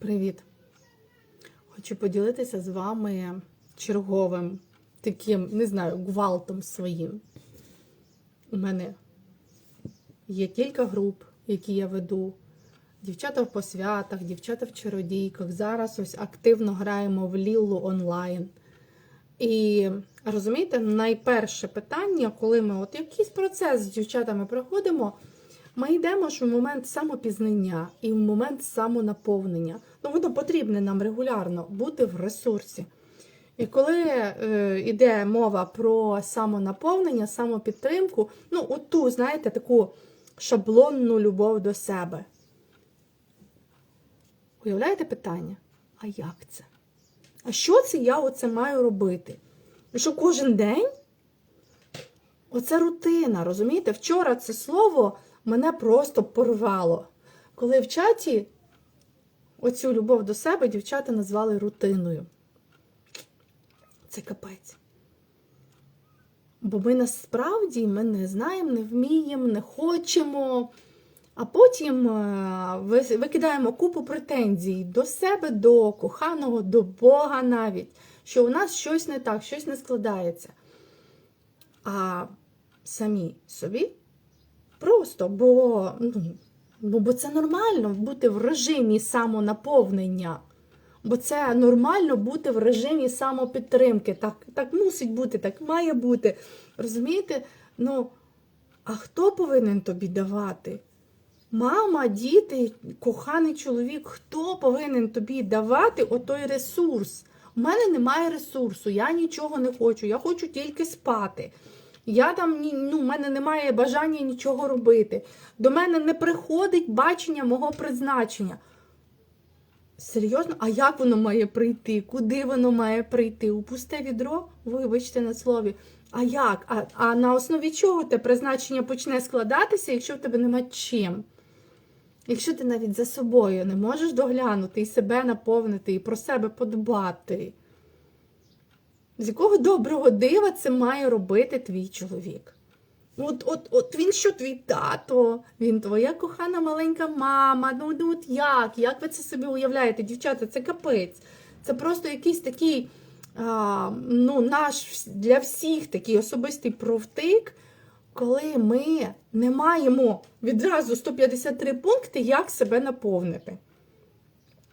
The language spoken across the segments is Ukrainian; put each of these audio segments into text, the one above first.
Привіт! Хочу поділитися з вами черговим таким, не знаю, гвалтом своїм. У мене є кілька груп, які я веду. Дівчата в посвятах, дівчата в чародійках. Зараз ось активно граємо в Ліллу онлайн. І розумієте, найперше питання, коли ми от якийсь процес з дівчатами проходимо, ми йдемо ж в момент самопізнання і в момент самонаповнення. Ну, воно потрібне нам регулярно бути в ресурсі. І коли е, йде мова про самонаповнення, самопідтримку, ну, оту, знаєте, таку шаблонну любов до себе. Уявляєте питання? А як це? А що це я оце маю робити? Що кожен день? Оце рутина, розумієте? Вчора це слово мене просто порвало. Коли в чаті оцю любов до себе дівчата назвали рутиною. Це капець. Бо ми насправді ми не знаємо, не вміємо, не хочемо. А потім е, викидаємо купу претензій до себе, до коханого, до Бога навіть, що у нас щось не так, щось не складається. А самі собі просто, бо, ну, бо, це нормально бути в режимі самонаповнення. Бо це нормально бути в режимі самопідтримки. Так, так мусить бути, так має бути. Розумієте? Ну, а хто повинен тобі давати? Мама, діти, коханий чоловік, хто повинен тобі давати отой ресурс? У мене немає ресурсу, я нічого не хочу, я хочу тільки спати. Я там ну, в мене немає бажання нічого робити. До мене не приходить бачення мого призначення. Серйозно? А як воно має прийти? Куди воно має прийти? У пусте відро? Вибачте на слові. А як? А, а на основі чого те призначення почне складатися, якщо в тебе нема чим? Якщо ти навіть за собою не можеш доглянути і себе наповнити, і про себе подбати, з якого доброго дива це має робити твій чоловік? От, от, от він що твій тато, він твоя кохана маленька мама. Ну, ну от як? Як ви це собі уявляєте, дівчата? Це капець. Це просто якийсь такий а, ну, наш для всіх такий особистий провтик, коли ми не маємо відразу 153 пункти, як себе наповнити.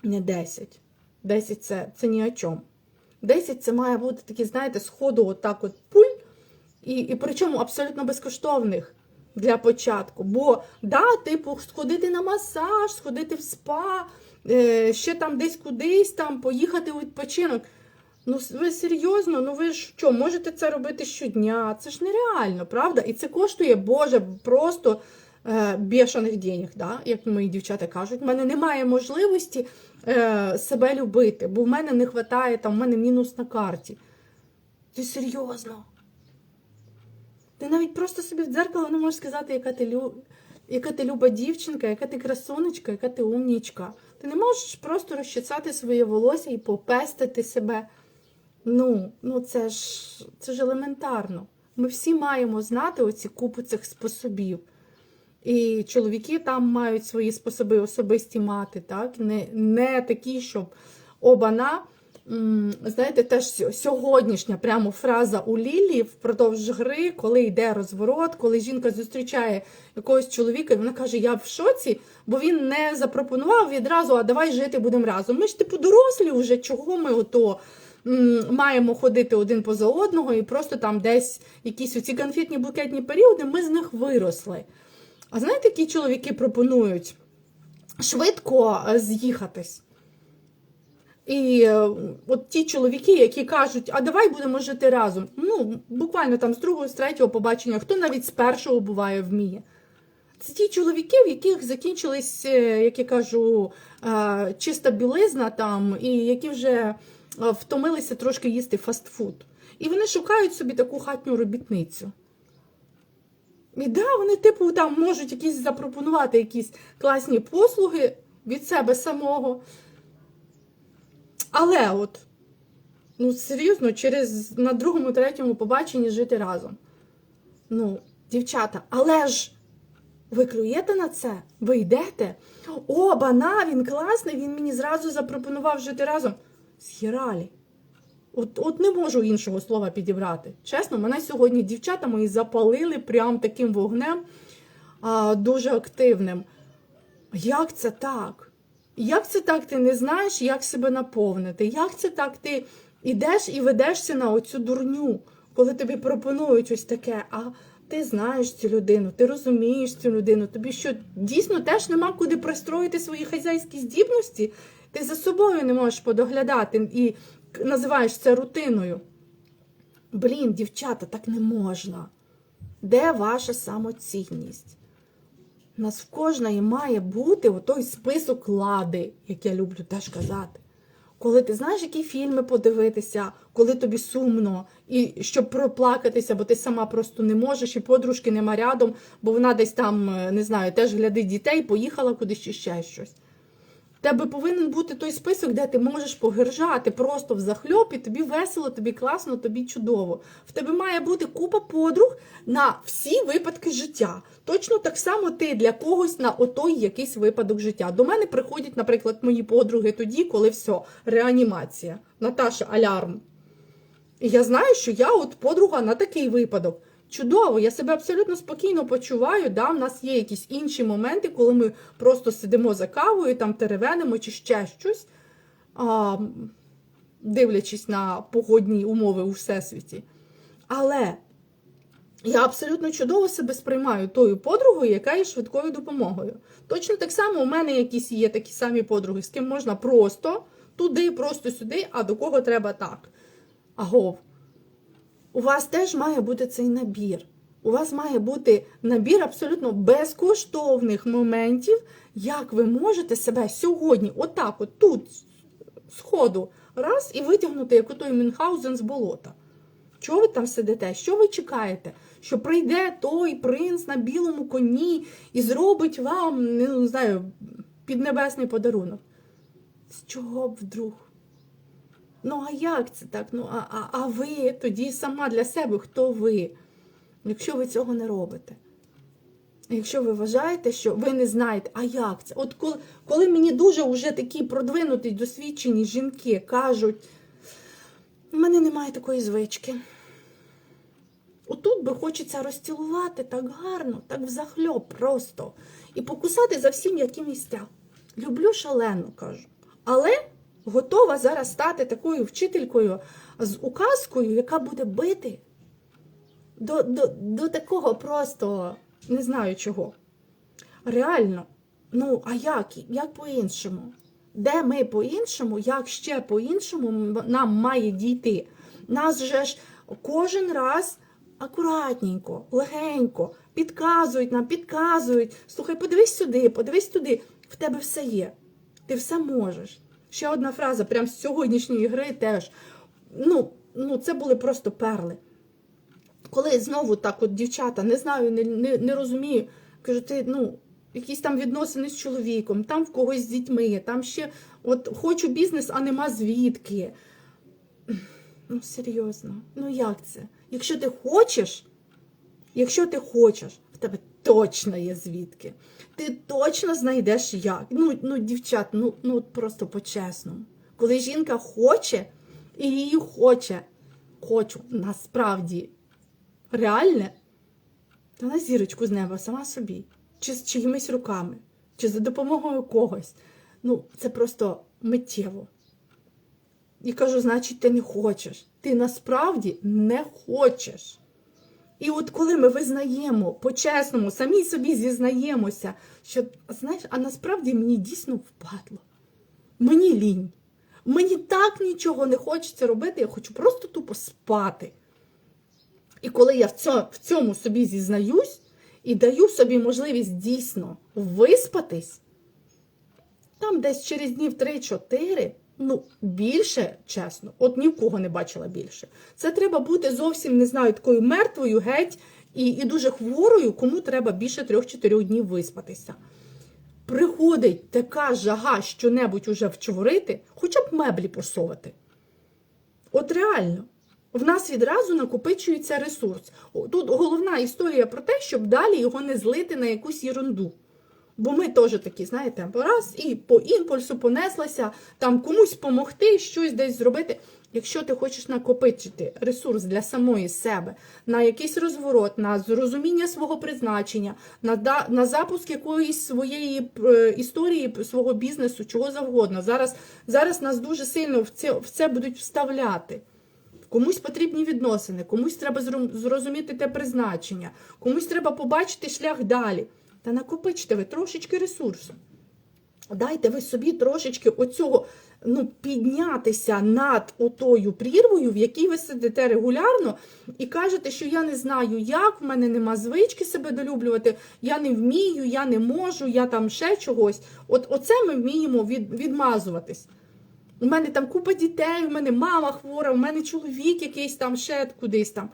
Не 10. 10 це, це ні о чому. 10 це має бути такі, знаєте, сходу, отак от пуль. І, і причому абсолютно безкоштовних для початку. Бо, да, типу, сходити на масаж, сходити в спа, е, ще там десь кудись, там, поїхати у відпочинок. Ну, ви серйозно, ну ви ж що, можете це робити щодня? Це ж нереально, правда? І це коштує, Боже, просто бешених денег, да? як мої дівчата кажуть. У мене немає можливості е, себе любити, бо в мене не вистачає, там, в мене мінус на карті. Ти серйозно? Ти навіть просто собі в дзеркало не можеш сказати, яка ти, лю... яка ти люба дівчинка, яка ти красунечка, яка ти умнічка. Ти не можеш просто розчесати своє волосся і попестити себе. Ну, ну це ж це ж елементарно. Ми всі маємо знати оці купу цих способів. І чоловіки там мають свої способи особисті мати, так? Не, не такі, щоб обана. Знаєте, теж сьогоднішня прямо фраза у Лілі впродовж гри, коли йде розворот, коли жінка зустрічає якогось чоловіка, і вона каже: Я в шоці, бо він не запропонував відразу, а давай жити будемо разом. Ми ж типу дорослі вже, чого ми ото маємо ходити один поза одного, і просто там десь якісь оці конфетні букетні періоди, ми з них виросли. А знаєте, які чоловіки пропонують швидко е, з'їхатись? І е, от ті чоловіки, які кажуть, а давай будемо жити разом. Ну, буквально там з другого, з третього побачення, хто навіть з першого буває вміє. Це ті чоловіки, в яких закінчились, е, як я кажу, чиста білизна там, і які вже втомилися трошки їсти фастфуд. І вони шукають собі таку хатню робітницю. І да, вони, типу, там можуть якісь запропонувати якісь класні послуги від себе самого. Але от, ну серйозно, через на другому, третьому побаченні жити разом. Ну, дівчата, але ж Ви клюєте на це? Ви йдете? О, бана, він класний, він мені зразу запропонував жити разом. З'їралі. От, от не можу іншого слова підібрати. Чесно, мене сьогодні дівчата мої запалили прям таким вогнем а, дуже активним. Як це так? Як це так ти не знаєш, як себе наповнити? Як це так ти йдеш і ведешся на оцю дурню, коли тобі пропонують ось таке, а ти знаєш цю людину, ти розумієш цю людину, тобі що дійсно теж нема куди пристроїти свої хазяйські здібності? Ти за собою не можеш подоглядати і називаєш це рутиною. Блін, дівчата, так не можна. Де ваша самоцінність? У нас в кожної має бути отой список лади, як я люблю теж казати. Коли ти знаєш, які фільми подивитися, коли тобі сумно, і щоб проплакатися, бо ти сама просто не можеш, і подружки нема рядом, бо вона десь там, е, не знаю, теж глядить дітей, поїхала кудись чи ще щось. Тебе повинен бути той список, де ти можеш погержати просто в захльоп, тобі весело, тобі класно, тобі чудово. В тебе має бути купа подруг на всі випадки життя. Точно так само ти для когось на отой якийсь випадок життя. До мене приходять, наприклад, мої подруги тоді, коли все, реанімація. Наташа, алярм. І я знаю, що я от подруга на такий випадок. Чудово, я себе абсолютно спокійно почуваю. Да? В нас є якісь інші моменти, коли ми просто сидимо за кавою, там теревенимо чи ще щось, а, дивлячись на погодні умови у всесвіті. Але я абсолютно чудово себе сприймаю тою подругою, яка є швидкою допомогою. Точно так само у мене якісь є такі самі подруги, з ким можна просто туди, просто сюди, а до кого треба так. Агов. У вас теж має бути цей набір. У вас має бути набір абсолютно безкоштовних моментів, як ви можете себе сьогодні, отак, от тут, сходу, раз і витягнути, як отой Мюнхгаузен з болота. Чого ви там сидите? Що ви чекаєте? Що прийде той принц на білому коні і зробить вам, не знаю, піднебесний подарунок? З чого б вдруг? Ну, а як це так? Ну, а, а, а ви тоді сама для себе, хто ви? Якщо ви цього не робите. Якщо ви вважаєте, що ви не знаєте, а як це? От коли, коли мені дуже вже такі продвинуті, досвідчені жінки кажуть, у мене немає такої звички. Отут би хочеться розцілувати так гарно, так взахльоб просто. І покусати за всім, які місця. Люблю шалено, кажу. Але готова зараз стати такою вчителькою з указкою, яка буде бити до, до, до такого просто не знаю чого. Реально, ну, а як? Як по-іншому? Де ми по-іншому, як ще по-іншому нам має дійти? Нас же ж кожен раз акуратненько, легенько підказують нам, підказують. Слухай, подивись сюди, подивись туди. В тебе все є. Ти все можеш. Ще одна фраза, прям з сьогоднішньої гри теж. Ну, ну це були просто перли коли знову так, от дівчата, не знаю, не, не, не розумію, кажу, ти ну, якісь там відносини з чоловіком, там в когось з дітьми, там ще от хочу бізнес, а нема звідки. Ну, серйозно, ну як це? Якщо ти хочеш, якщо ти хочеш, в тебе точно є звідки. Ти точно знайдеш як. Ну, ну дівчат, ну, ну просто по-чесному. Коли жінка хоче і її хоче, хочу насправді реальне, та на зірочку з неба сама собі, чи з чиїмись руками, чи за допомогою когось. Ну, це просто миттєво. І кажу, значить, ти не хочеш. Ти насправді не хочеш. І от коли ми визнаємо по-чесному, самі собі зізнаємося, що, знаєш, а насправді мені дійсно впадло. Мені лінь. Мені так нічого не хочеться робити, я хочу просто тупо спати. І коли я в цьому, собі зізнаюсь і даю собі можливість дійсно виспатись, там десь через днів 3-4, ну, більше, чесно, от ні в кого не бачила більше. Це треба бути зовсім, не знаю, такою мертвою, геть і, і дуже хворою, кому треба більше 3-4 днів виспатися. Приходить така жага що-небудь уже вчворити, хоча б меблі посовати. От реально. в нас відразу накопичується ресурс. Тут головна історія про те, щоб далі його не злити на якусь ерунду. Бо ми теж такі, знаєте, раз і по імпульсу понеслася, там комусь допомогти, щось десь зробити. Якщо ти хочеш накопичити ресурс для самої себе на якийсь розворот, на зрозуміння свого призначення, на, на запуск якоїсь своєї е, історії, свого бізнесу, чого завгодно. Зараз, зараз нас дуже сильно в це, в це будуть вставляти. Комусь потрібні відносини, комусь треба зрозуміти те призначення, комусь треба побачити шлях далі. Та накопичте ви трошечки ресурсу. Дайте ви собі трошечки оцього ну, піднятися над отою прірвою, в якій ви сидите регулярно, і кажете, що я не знаю, як, в мене нема звички себе долюблювати, я не вмію, я не можу, я там ще чогось. От оце ми вміємо від, відмазуватись. У мене там купа дітей, у мене мама хвора, у мене чоловік якийсь там ще кудись там.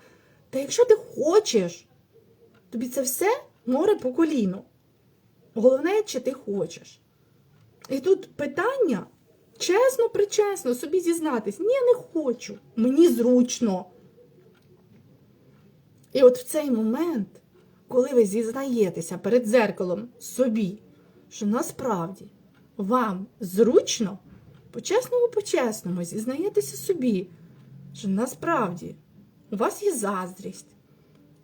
Та якщо ти хочеш, тобі це все море по коліну. Головне, чи ти хочеш. І тут питання чесно, причесно собі зізнатись. Ні, не хочу, мені зручно. І от в цей момент, коли ви зізнаєтеся перед дзеркалом собі, що насправді вам зручно, по-чесному, по-чесному, зізнаєтеся собі, що насправді у вас є заздрість,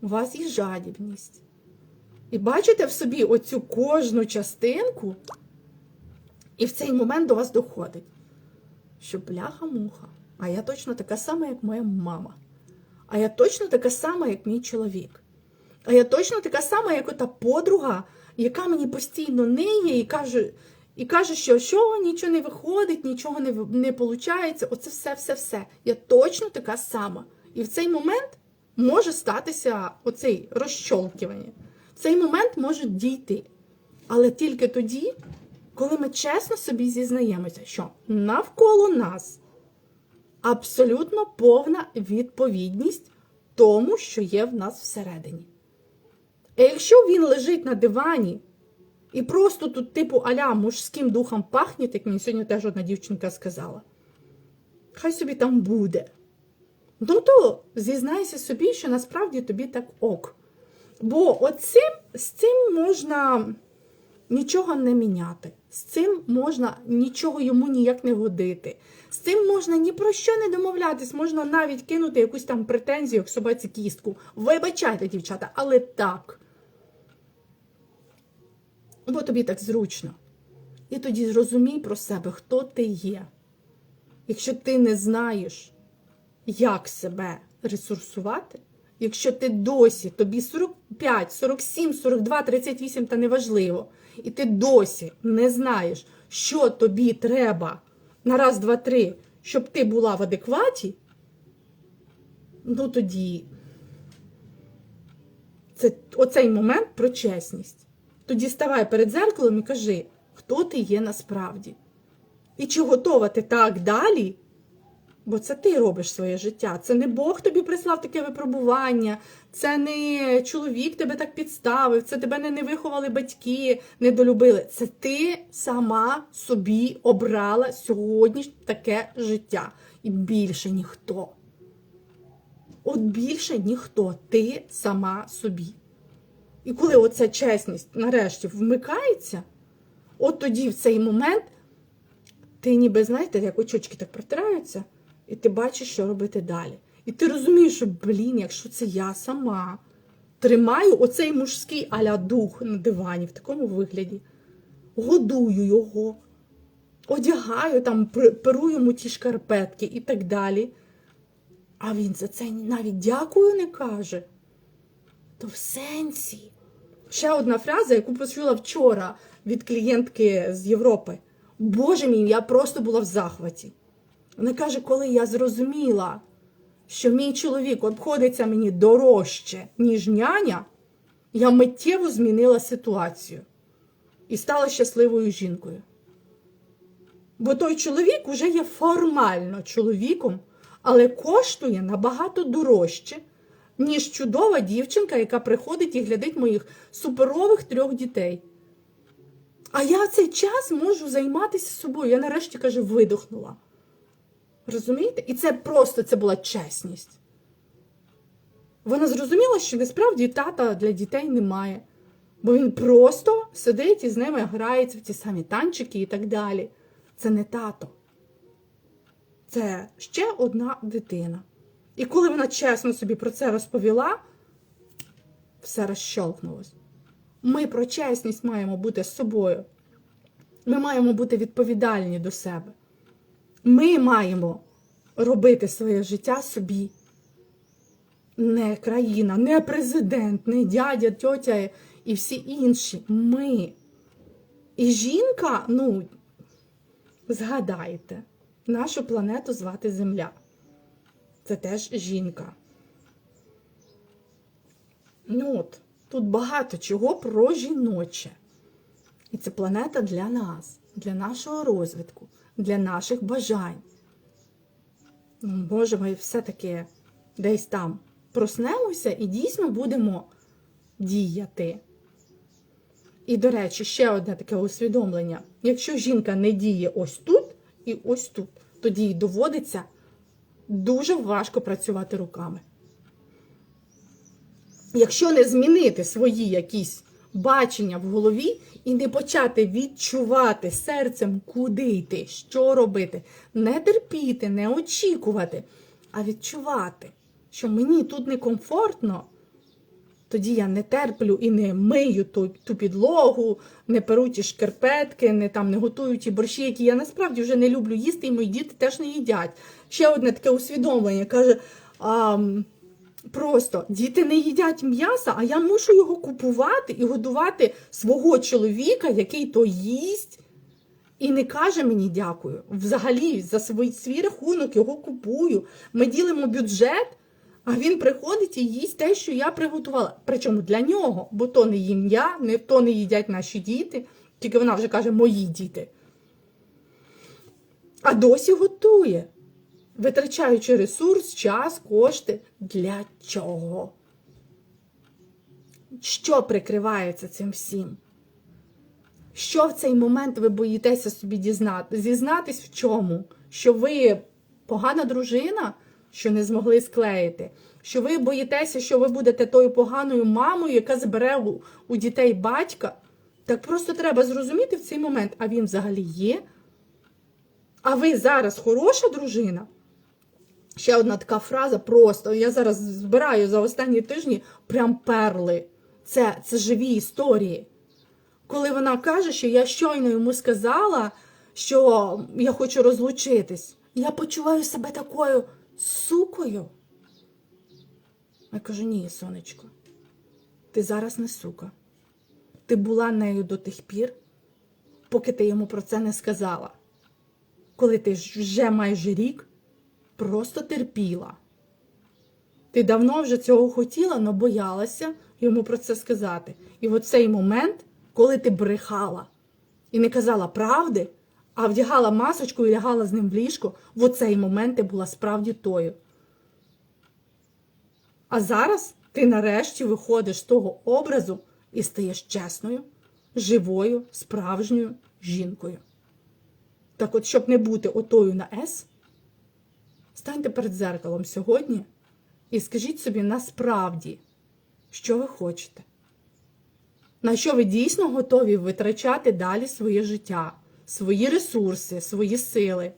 у вас є жадібність. І бачите в собі оцю кожну частинку, і в цей момент до вас доходить, що бляха-муха, а я точно така сама, як моя мама. А я точно така сама, як мій чоловік. А я точно така сама, як ота подруга, яка мені постійно ниє і каже, і каже, що що нічого не виходить, нічого не, не виходить. Оце все, все, все. Я точно така сама. І в цей момент може статися оцей розщолкування. Цей момент може дійти. Але тільки тоді, коли ми чесно собі зізнаємося, що навколо нас абсолютно повна відповідність тому, що є в нас всередині. А якщо він лежить на дивані і просто тут, типу, аля мужським духом пахне, як мені сьогодні теж одна дівчинка сказала, хай собі там буде. Ну то зізнайся собі, що насправді тобі так ок. Бо оцим, з цим можна нічого не міняти. З цим можна нічого йому ніяк не годити. З цим можна ні про що не домовлятись, можна навіть кинути якусь там претензію, як собаці кістку. Вибачайте, дівчата, але так. Бо тобі так зручно. І тоді зрозумій про себе, хто ти є. Якщо ти не знаєш, як себе ресурсувати, якщо ти досі, тобі 45, 47, 42, 38, та неважливо, і ти досі не знаєш, що тобі треба на раз, два, три, щоб ти була в адекваті, ну тоді це оцей момент про чесність. Тоді ставай перед зеркалом і кажи, хто ти є насправді. І чи готова ти так далі? Бо це ти робиш своє життя. Це не Бог тобі прислав таке випробування, це не чоловік тебе так підставив, це тебе не, виховали батьки, не долюбили. Це ти сама собі обрала сьогодні таке життя. І більше ніхто. От більше ніхто. Ти сама собі. І коли оця чесність нарешті вмикається, от тоді в цей момент ти ніби, знаєте, як очочки так протираються, і ти бачиш, що робити далі. І ти розумієш, що, блін, якщо це я сама тримаю оцей мужський аля дух на дивані в такому вигляді, годую його, одягаю там, пер- перу йому ті шкарпетки і так далі. А він за це навіть дякую не каже. То в сенсі. Ще одна фраза, яку почула вчора від клієнтки з Європи. Боже мій, я просто була в захваті. Вона каже, коли я зрозуміла, що мій чоловік обходиться мені дорожче, ніж няня, я миттєво змінила ситуацію і стала щасливою жінкою. Бо той чоловік уже є формально чоловіком, але коштує набагато дорожче, ніж чудова дівчинка, яка приходить і глядить моїх суперових трьох дітей. А я цей час можу займатися собою. Я нарешті каже, видохнула. Розумієте? І це просто це була чесність. Вона зрозуміла, що насправді тата для дітей немає. Бо він просто сидить і з ними грається в ті самі танчики і так далі. Це не тато. Це ще одна дитина. І коли вона чесно собі про це розповіла, все розщолкнулось. Ми про чесність маємо бути з собою. Ми маємо бути відповідальні до себе. Ми маємо робити своє життя собі. Не країна, не президент, не дядя, тьотя і всі інші. Ми. І жінка, ну, згадайте, нашу планету звати Земля. Це теж жінка. Ну от, тут багато чого про жіноче. І це планета для нас, для нашого розвитку, для наших бажань. Може, ми все-таки десь там проснемося і дійсно будемо діяти. І, до речі, ще одне таке усвідомлення: якщо жінка не діє ось тут і ось тут, тоді їй доводиться дуже важко працювати руками. Якщо не змінити свої якісь бачення в голові і не почати відчувати серцем, куди йти, що робити, не терпіти, не очікувати, а відчувати, що мені тут некомфортно, тоді я не терплю і не мию ту, ту підлогу, не перу ті шкарпетки, не там не готую ті борщі, які я насправді вже не люблю їсти, і мої діти теж не їдять. Ще одне таке усвідомлення каже. А, Просто діти не їдять м'яса, а я мушу його купувати і годувати свого чоловіка, який то їсть, і не каже мені дякую. Взагалі, за свій, свій рахунок його купую. Ми ділимо бюджет, а він приходить і їсть те, що я приготувала. Причому для нього, бо то не їм я, не то не їдять наші діти, тільки вона вже каже мої діти. А досі готує витрачаючи ресурс, час, кошти. Для чого? Що прикривається цим всім? Що в цей момент ви боїтеся собі дізнати? Зізнатись в чому? Що ви погана дружина, що не змогли склеїти? Що ви боїтеся, що ви будете тою поганою мамою, яка забере у, у дітей батька? Так просто треба зрозуміти в цей момент, а він взагалі є. А ви зараз хороша дружина? Ще одна така фраза просто. Я зараз збираю за останні тижні прям перли. Це, це живі історії. Коли вона каже, що я щойно йому сказала, що я хочу розлучитись, я почуваю себе такою сукою. Я кажу, ні, сонечко, ти зараз не сука. Ти була нею до тих пір, поки ти йому про це не сказала. Коли ти вже майже рік просто терпіла. Ти давно вже цього хотіла, але боялася йому про це сказати. І в цей момент, коли ти брехала і не казала правди, а вдягала масочку і лягала з ним в ліжко, в оцей момент ти була справді тою. А зараз ти нарешті виходиш з того образу і стаєш чесною, живою, справжньою жінкою. Так от, щоб не бути отою на С, станьте перед зеркалом сьогодні і скажіть собі насправді, що ви хочете. На що ви дійсно готові витрачати далі своє життя, свої ресурси, свої сили?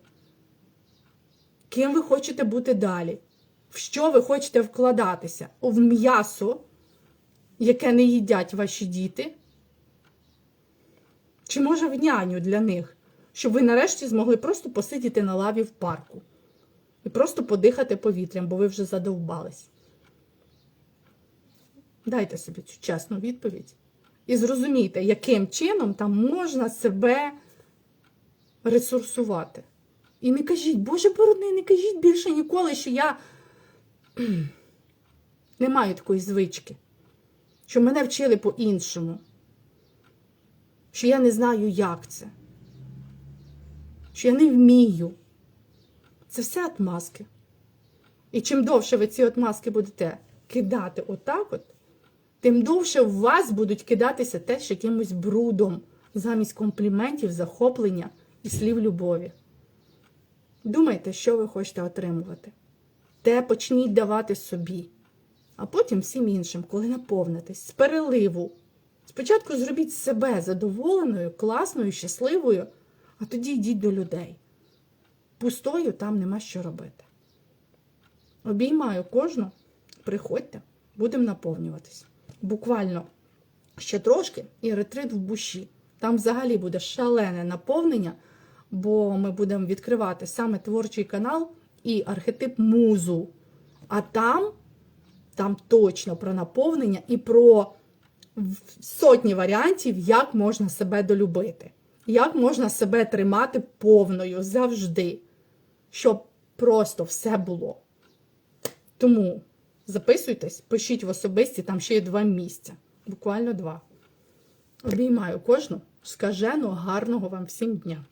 Ким ви хочете бути далі? В що ви хочете вкладатися? В м'ясо, яке не їдять ваші діти? Чи може в няню для них, щоб ви нарешті змогли просто посидіти на лаві в парку і просто подихати повітрям, бо ви вже задовбались? Дайте собі цю чесну відповідь. І зрозумійте, яким чином там можна себе ресурсувати. І не кажіть, Боже борони, не кажіть більше ніколи, що я не маю такої звички, що мене вчили по-іншому, що я не знаю, як це, що я не вмію. Це все отмазки. І чим довше ви ці отмазки будете кидати отак от, тим довше в вас будуть кидатися теж якимось брудом замість компліментів, захоплення і слів любові. Думайте, що ви хочете отримувати. Те почніть давати собі. а потім всім іншим, коли наповнитесь з переливу. Спочатку зробіть себе задоволеною, класною, щасливою, а тоді йдіть до людей. Пустою там нема що робити. Обіймаю кожну, приходьте, будемо наповнюватись. Буквально ще трошки і ретрит в буші. Там взагалі буде шалене наповнення, бо ми будемо відкривати саме творчий канал і архетип музу. А там, там точно про наповнення і про сотні варіантів, як можна себе долюбити, як можна себе тримати повною завжди, щоб просто все було. Тому записуйтесь, пишіть в особисті, там ще є два місця. Буквально два. Обіймаю кожну Скажено, гарного вам всім дня.